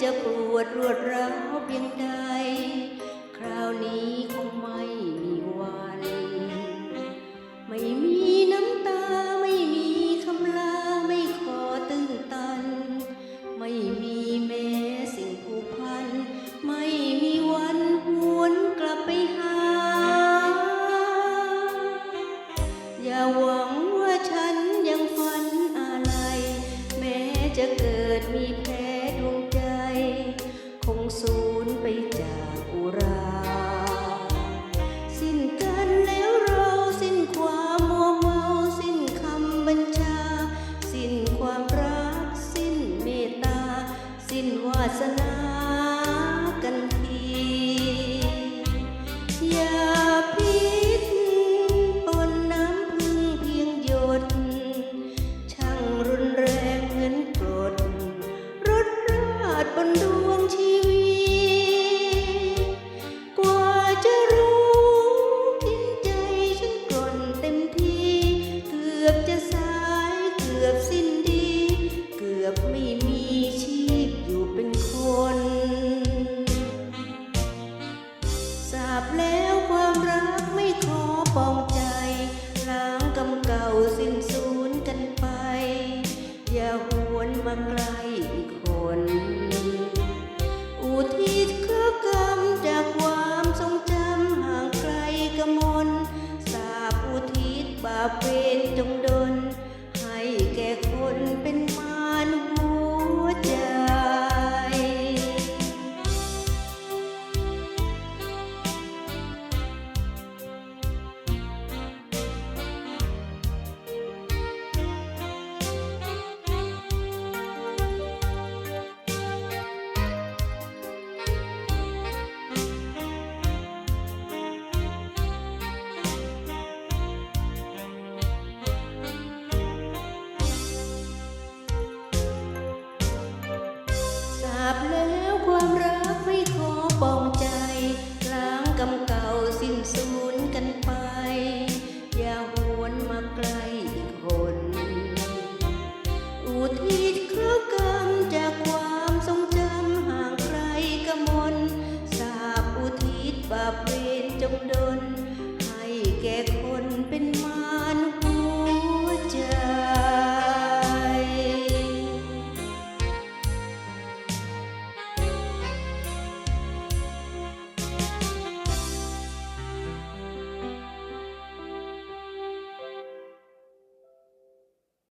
รวดร้าวเพียงใด คราวนี้คงไม่มีวัน ไม่มีน้ำตาไม่มีคำลาไม่ขอตื้นตัน ไม่มีแม้สิ่งผูกพัน ไม่มีวันหวนกลับไปหา อย่าหวังว่าฉันยังฝันอะไร แม้จะเกิดมี ว องใจ ล้างกำเก่าสิ้นสูญกันไป อย่าหวนมาใกล้คน อุทิศเครือกรรมจากความทรงจำห่างไกลกมลสาบอุทิศบาปเวรจงด อุทิศเคราะกรมจากความทรงจำห่างไกลกมลสาบอุทิศบาปเวรจงดลให้แก่คนเป็นมารหัว